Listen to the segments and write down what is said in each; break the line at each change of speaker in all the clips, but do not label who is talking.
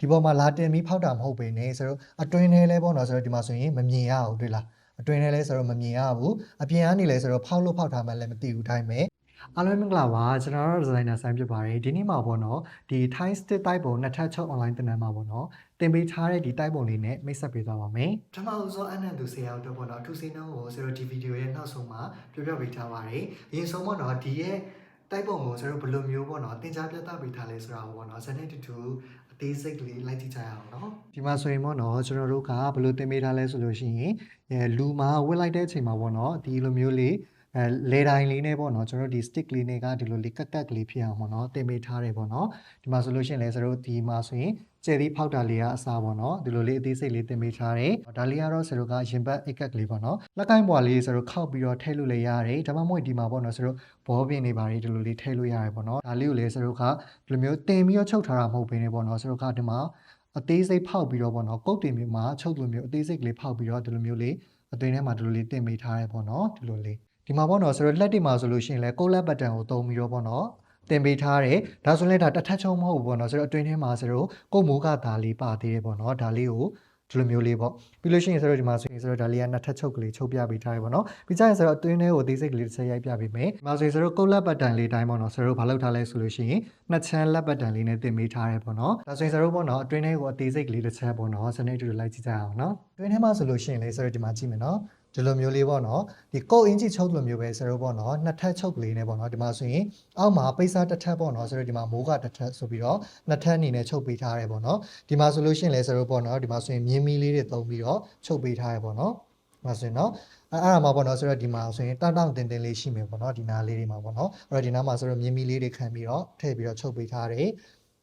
ဒီပေါ်မှာလာတင်ပြီးဖောက်တာမဟုတ်ပေနဲ့ဆိုတော့အတွင်းထဲလဲပေါ့နော်ဆိုတော့ဒီမှာဆိုရင်မမြင်ရဘူးတွေ့လားအတွင်းထဲလဲဆိုတော့မမြင်ရဘူးအပြင်ကနေလဲဆိုတော့ဖောက်လို့ဖောက်ထားမှလည်းမသိဘူးတိုင်းပဲအားလုံးမင်္ဂလာပါကျွန်တော်တို့ဒီဇိုင်နာဆိုင်ဖြစ်ပါတယ်ဒီနေ့မှာပေါ့နော်ဒီ Thai stick တိုက်ပုံနှစ်ထပ်ချုပ် online တင်နန်းမှာပေါ့နော်တင်ပေးထားတဲ့ဒီတိုက်ပုံလေးနဲ့မိတ်ဆက်ပေးသွားပါမယ်ပထမဦးဆုံးအနန္တူဆရာတို့ပေါ့နော်အထူးစိနှုံးကိုဆိုတော့ဒီဗီဒီယိုရဲ့နောက်ဆုံးမှာပြောပြပေးထားပါတယ်အရင်ဆုံးပေါ့နော်ဒီရဲ့တိုက်ပုံကိုဆိုတော့ဘယ်လိုမျိုးပေါ့နော်တင် जा ပြသပေးထားလဲဆိုတာကိုပေါ့နော်ဇာတ်နဲ့တူတူ အသေးစိတ်ကလေးလိုက်ကြည့်ကြရအောင်နော်ဒီမှာဆိုရင်ပေါ့နော်ကျွန်တော်တို့ကဘယ်လိုတင်ပေးထားလဲဆိုလို့ရှိရင်အဲလူမှာဝစ်လိုက်တဲ့အချိန်မှာပေါ့နော်ဒီလိုမျိုးလေး အဲလေတိုင်းလေးနဲ့ပေါ့နော်ကျွန်တော်တို့ဒီ stick လေးတွေကဒီလိုလေးကက်ကက်ကလေးဖြစ်အောင်ပေါ့နော်တင်ပေးထားတယ်ပေါ့နော်ဒီမှာဆိုလို့ရှိရင်လည်းကျွန်တော်တို့ဒီမှာဆိုရင်ကျယ်သီးဖောက်တာလေးကအစားပေါ့နော်ဒီလိုလေးအသေးစိတ်လေးတင်ပေးထားတယ်ဒါလေးကတော့ကျွန်တော်ကရင်ဘတ်အိတ်ကက်ကလေးပေါ့နော်လက်ကင်ပွားလေးဆိုတော့ခောက်ပြီးတော့ထည့်လို့လည်းရတယ်ဒါမှမဟုတ်ဒီမှာပေါ့နော်ကျွန်တော်ဘောပင်တွေပါတယ်ဒီလိုလေးထည့်လို့ရတယ်ပေါ့နော်ဒါလေးကိုလည်းကျွန်တော်ကဒီလိုမျိုးတင်ပြီးတော့ချုပ်ထားတာမဟုတ်ဘဲねပေါ့နော်ကျွန်တော်ကဒီမှာအသေးစိတ်ဖောက်ပြီးတော့ပေါ့နော်ကုတ်တင်မျိုးမှာချုပ်လိုမျိုးအသေးစိတ်ကလေးဖောက်ပြီးတော့ဒီလိုမျိုးလေးအသွင်ထဲမှာဒီလိုလေးတင်ပေးထားရဲပေါ့နော်ဒီလိုလေး ဒီမှာပေါ့နော်ဆိုတော့လက်တွေမှာဆိုလို့ရှိရင်လည်းကုတ်လက်ဘတ်တန်ကိုတုံးပြီးတော့ပေါ့နော်တင်ပေးထားတယ်ဒါဆိုရင်လည်းဒါတစ်ထပ်ချုံမဟုတ်ဘူးပေါ့နော်ဆိုတော့အတွင်းထဲမှာဆိုတော့ကို့မိုးကဒါလေးပါသေးတယ်ပေါ့နော်ဒါလေးကိုဒီလိုမျိုးလေးပေါ့ပြီးလို့ရှိရင်ဆိုတော့ဒီမှာဆိုရင်ဆိုတော့ဒါလေးကနှစ်ထပ်ချုပ်ကလေးချုပ်ပြပေးထားရပေါ့နော်ပြီးကြရင်ဆိုတော့အတွင်းထဲကိုအသေးစိတ်ကလေးတစ်ချက်ရိုက်ပြပေးမယ်ဒီမှာဆိုရင်ဆိုတော့ကုတ်လက်ဘတ်တန်လေးတိုင်းပေါ့နော်ဆိုတော့ဘာလုပ်ထားလဲဆိုလို့ရှိရင်နှစ်ချမ်းလက်ဘတ်တန်လေးနဲ့တင်ပေးထားရဲပေါ့နော်ဒါဆိုရင်ဆိုတော့ပေါ့နော်အတွင်းထဲကိုအသေးစိတ်ကလေးတစ်ချက်ပေါ့နော်စနေတူတူလိုက်ကြည့်ကြအောင်နော်အတွင်းထဲမှာဆိုလို့ရှိရင်လေဆိုတော့ဒီမှာကြည့်မယ်နော် ဒီလိုမျိုးလေးပေါ့နော်ဒီကုတ်အင်ဂျီချုပ်လိုမျိုးပဲဆိုတော့ပေါ့နော်နှစ်ထပ်ချုပ်ကလေးနဲ့ပေါ့နော်ဒီမှာဆိုရင်အောက်မှာပိတ်စားတစ်ထပ်ပေါ့နော်ဆိုတော့ဒီမှာမိုးကတစ်ထပ်ဆိုပြီးတော့နှစ်ထပ်အနေနဲ့ချုပ်ပေးထားရဲပေါ့နော်ဒီမှာဆိုလို့ရှိရင်လဲဆိုတော့ပေါ့နော်ဒီမှာဆိုရင်မြင်းမီလေးတွေသုံးပြီးတော့ချုပ်ပေးထားရဲပေါ့နော်ဒီမှာဆိုရင်နော်အဲအဲ့ဒါမှာပေါ့နော်ဆိုတော့ဒီမှာဆိုရင်တောင့်တောင့်တင်တင်လေးရှိမယ်ပေါ့နော်ဒီနားလေးတွေမှာပေါ့နော်အဲ့တော့ဒီနားမှာဆိုတော့မြင်းမီလေးတွေခံပြီးတော့ထည့်ပြီးတော့ချုပ်ပေးထားတယ်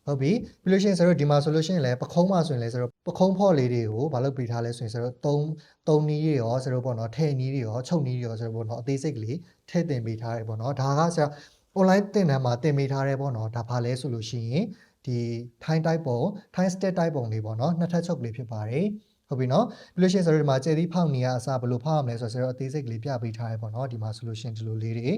ဟုတ်ပြီပြီးလို့ရှိရင်ဆိုတော့ဒီမှာဆိုလို့ရှိရင်လည်းပခုံးမှာဆိုရင်လည်းဆိုတော့ပခုံးဖော့လေးတွေကိုမလုပ်ပေးထားလဲဆိုရင်ဆိုတော့သုံးသုံးနီးတွေရောဆိုတော့ပေါ့နော်ထဲနီးတွေရောချုပ်နီးတွေရောဆိုတော့ပေါ့နော်အသေးစိတ်ကလေးထည့်တင်ပေးထားတယ်ပေါ့နော်ဒါကဆိုတော့ online သင်တန်းမှာသင်ပေးထားတယ်ပေါ့နော်ဒါဘာလဲဆိုလို့ရှိရင်ဒီထိုင်းတိုက်ပုံထိုင်း step တိုက်ပုံလေးပေါ့နော်နှစ်ထပ်ချုပ်ကလေးဖြစ်ပါတယ်ဟုတ်ပြီနော်ပြီးလို့ရှိရင်ဆိုတော့ဒီမှာကျယ်သီးဖောက်နေရအစားဘယ်လိုဖောက်ရမလဲဆိုတော့ဆိုတော့အသေးစိတ်ကလေးပြပေးထားရပေါ့နော်ဒီမှာဆိုလို့ရှိရင်ဒီလိုလေးတွေဒီ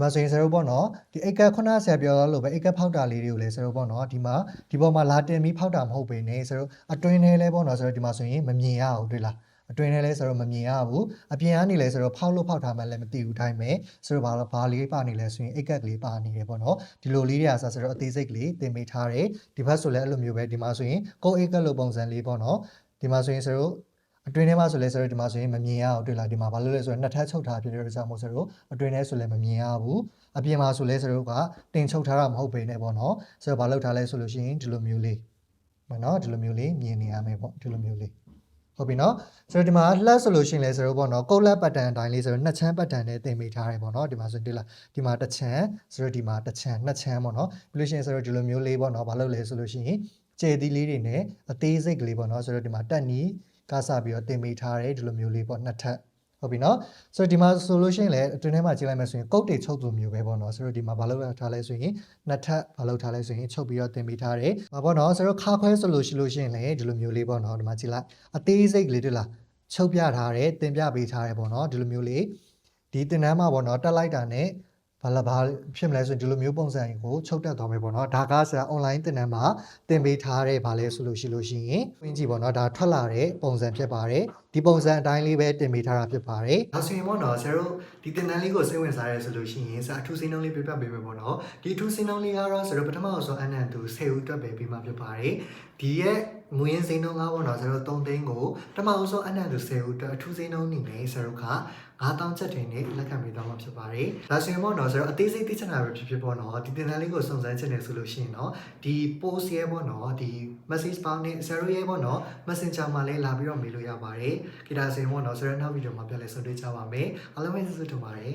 မှာဆိုရင်ဆရာတို့ပေါ့နော်ဒီအိတ်ကက်ခုနဆရာပြောလို့ပဲအိတ်ကက်ဖောက်တာလေးတွေကိုလည်းဆရာတို့ပေါ့နော်ဒီမှာဒီပေါ်မှာလာတင်ပြီးဖောက်တာမဟုတ်ပေနဲ့ဆရာတို့အတွင်းထဲလဲပေါ့နော်ဆရာတို့ဒီမှာဆိုရင်မမြင်ရဘူးတွေ့လားအတွင်းထဲလဲဆိုတော့မမြင်ရဘူးအပြင်ကနေလဲဆိုတော့ဖောက်လို့ဖောက်ထားမှလည်းမသိဘူးတိုင်းပဲဆိုတော့ဘာလို့ဘာလေးပါနေလဲဆိုရင်အိတ်ကက်ကလေးပါနေတယ်ပေါ့နော်ဒီလိုလေးတွေကဆိုတော့အသေးစိတ်ကလေးတင်ပေးထားတယ်ဒီဘက်ဆိုလည်းအဲ့လိုမျိုးပဲဒီမှာဆိုရင်ကိုအိတ်ကက်လိုပုံစံလေးပေါ့နော်ဒီမှာဆိုရင်ဆိုတော့ အတွင်းထဲမှာဆိုလဲဆိုတော့ဒီမှာဆိုရင်မမြင်ရအောင်တွေ့လားဒီမှာဘာလို့လဲဆိုတော့နှစ်ထပ်ချုပ်ထားဖြစ်တဲ့အတွက်ကြောင့်မို့ဆိုတော့အတွင်းထဲဆိုလည်းမမြင်ရဘူးအပြင်မှာဆိုလဲဆိုတော့ကတင်ချုပ်ထားတာမဟုတ်ပေနဲ့ပေါ့နော်ဆိုတော့ဘာလုပ်ထားလဲဆိုလို့ရှိရင်ဒီလိုမျိုးလေးမနော်ဒီလိုမျိုးလေးမြင်နေရမယ်ပေါ့ဒီလိုမျိုးလေးဟုတ်ပြီနော်ဆိုတော့ဒီမှာလှက်ဆိုလို့ရှိရင်လဲဆိုတော့ပေါ့နော်ကုတ်လက်ပတ်တန်အတိုင်းလေးဆိုတော့နှစ်ချမ်းပတ်တန်နဲ့တင်မိထားတယ်ပေါ့နော်ဒီမှာဆိုရင်ဒီလားဒီမှာတစ်ချမ်းဆိုတော့ဒီမှာတစ်ချမ်းနှစ်ချမ်းပေါ့နော်ပြီးလို့ရှိရင်ဆိုတော့ဒီလိုမျိုးလေးပေါ့နော်ဘာလုပ်လဲဆိုလို့ရှိရင်ကျေသီးလေးတွေနဲ့အသေးစိတ်ကလေးပေါ့နော်ဆိုတော့ဒီမှာတက်နီး ကားစပြီးတော့တင်မိထားတယ်ဒီလိုမျိုးလေးပေါ့နှစ်ထပ်ဟုတ်ပြီနော်ဆိုတော့ဒီမှာဆိုလို့ရှိရင်လည်းအတွင်းထဲမှာကြည့်လိုက်မယ်ဆိုရင်ကုတ်တွေချုပ်သူမျိုးပဲပေါ့နော်ဆိုတော့ဒီမှာဘာလုပ်ထားလဲဆိုရင်နှစ်ထပ်ဘာလုပ်ထားလဲဆိုရင်ချုပ်ပြီးတော့တင်ပေးထားတယ်။ဘာပေါ့နော်ဆိုတော့ခါခွဲဆိုလို့ရှိလို့ရှိရင်လည်းဒီလိုမျိုးလေးပေါ့နော်ဒီမှာကြည့်လိုက်အသေးစိတ်ကလေးတွေ့လားချုပ်ပြထားတယ်တင်ပြပေးထားတယ်ပေါ့နော်ဒီလိုမျိုးလေးဒီတင်တန်းမှာပေါ့နော်တက်လိုက်တာနဲ့ ဘာလာဘာဖြစ်မလဲဆိုရင်ဒီလိုမျိုးပုံစံကိုချုပ်တက်သွားမယ်ပေါ့နော်ဒါကဆရာ online သင်တန်းမှာသင်ပေးထားတဲ့ဘာလဲဆိုလို့ရှိလို့ရှိရင်တွင်းကြည့်ပေါ့နော်ဒါထွက်လာတဲ့ပုံစံဖြစ်ပါတယ်ဒီပုံစံအတိုင်းလေးပဲတင်ပေးထားတာဖြစ်ပါတယ်ဒါဆိုရင်ပေါ့နော်ဆရာတို့ဒီသင်တန်းလေးကိုစိတ်ဝင်စားရဲဆိုလို့ရှိရင်ဆရာအထူးစိနှုံးလေးပြပြပေးမယ်ပေါ့နော်ဒီအထူးစိနှုံးလေးကတော့ဆရာတို့ပထမဆုံးအနန္တူ10ဦးတက်ပဲပြီးမှဖြစ်ပါတယ်ဒီရဲ့ မူရင်းစိနှုံးကပေါ့နော်ဆရာတို့3သိန်းကိုပထမဆုံးအနန္တူ10ဦးတက်အထူးစိနှုံးနေနေဆရာတို့က9000ချက်တင်နဲ့လက်ခံပေးသွားမှာဖြစ်ပါတယ်ဒါဆိုရင်ပေါ့နော်ဆရာတို့အသေးစိတ်သိချင်တာပဲဖြစ်ဖြစ်ပေါ့နော်ဒီသင်တန်းလေးကိုစုံစမ်းချင်တယ်ဆိုလို့ရှိရင်တော့ဒီ post ရဲ့ပေါ့နော်ဒီ message box နဲ့ဆရာတို့ရဲ့ပေါ့နော် messenger မှာလည်းလာပြီးတော့မေးလို့ရပါတယ်ဂီတာစင်ပေါ့နော်ဆိုတော့နောက်ဗီဒီယိုမှာပြန်လည်ဆုံတွေ့ကြပါမယ်အားလုံးပဲကျေးဇူးတင်ပါတယ်